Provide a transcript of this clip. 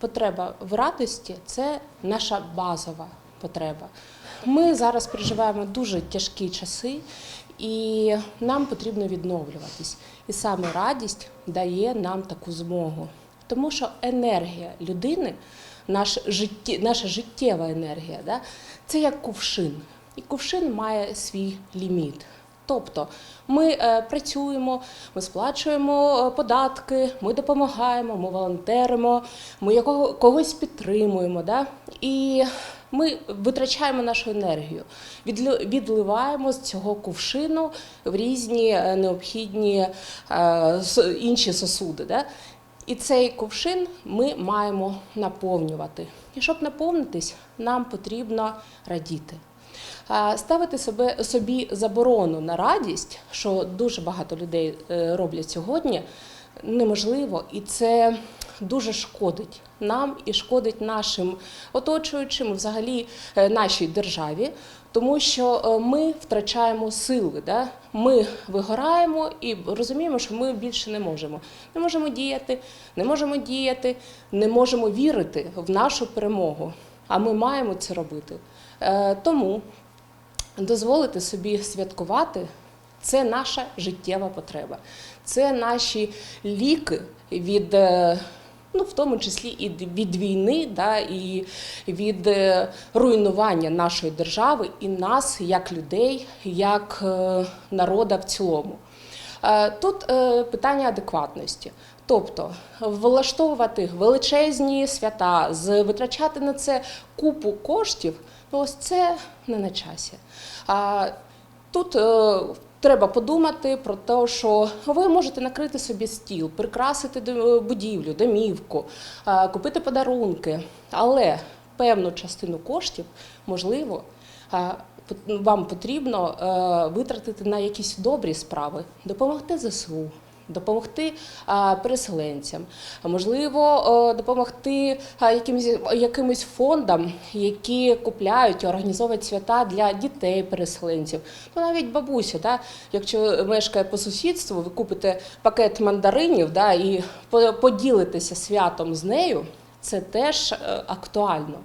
потреба в радості це наша базова потреба. Ми зараз переживаємо дуже тяжкі часи, і нам потрібно відновлюватись. І саме радість дає нам таку змогу. Тому що енергія людини, наш житті, наша життєва енергія, да, це як кувшин. І кувшин має свій ліміт. Тобто ми е, працюємо, ми сплачуємо е, податки, ми допомагаємо, ми волонтеримо, ми якого, когось підтримуємо. Да? І ми витрачаємо нашу енергію, відливаємо з цього кувшину в різні е, необхідні інші сосуди. Да? І цей кувшин ми маємо наповнювати. І щоб наповнитись, нам потрібно радіти. Ставити себе, собі заборону на радість, що дуже багато людей е, роблять сьогодні, неможливо, і це дуже шкодить нам і шкодить нашим оточуючим, взагалі е, нашій державі, тому що е, ми втрачаємо сили. Да? Ми вигораємо і розуміємо, що ми більше не можемо. Не можемо діяти, не можемо діяти, не можемо вірити в нашу перемогу. А ми маємо це робити. Е, Тому дозволити собі святкувати це наша життєва потреба. Це наші ліки від, е, ну, в тому числі і від війни, да, і від е, руйнування нашої держави і нас як людей, як народа в цілому. Е, Тут е, питання адекватності. Тобто влаштовувати величезні свята, витрачати на це купу коштів, ну ось це не на часі. А тут е, треба подумати про те, що ви можете накрити собі стіл, прикрасити будівлю, домівку, купити подарунки, але певну частину коштів можливо. е, Вам потрібно е, витратити на якісь добрі справи, допомогти ЗСУ, допомогти переселенцям, можливо, е, допомогти якимось, якимось фондам, які купляють організовують свята для дітей переселенців. Ну навіть бабуся, да, якщо мешкає по сусідству, ви купите пакет мандаринів да, і по- поділитеся святом з нею. Це теж е, актуально.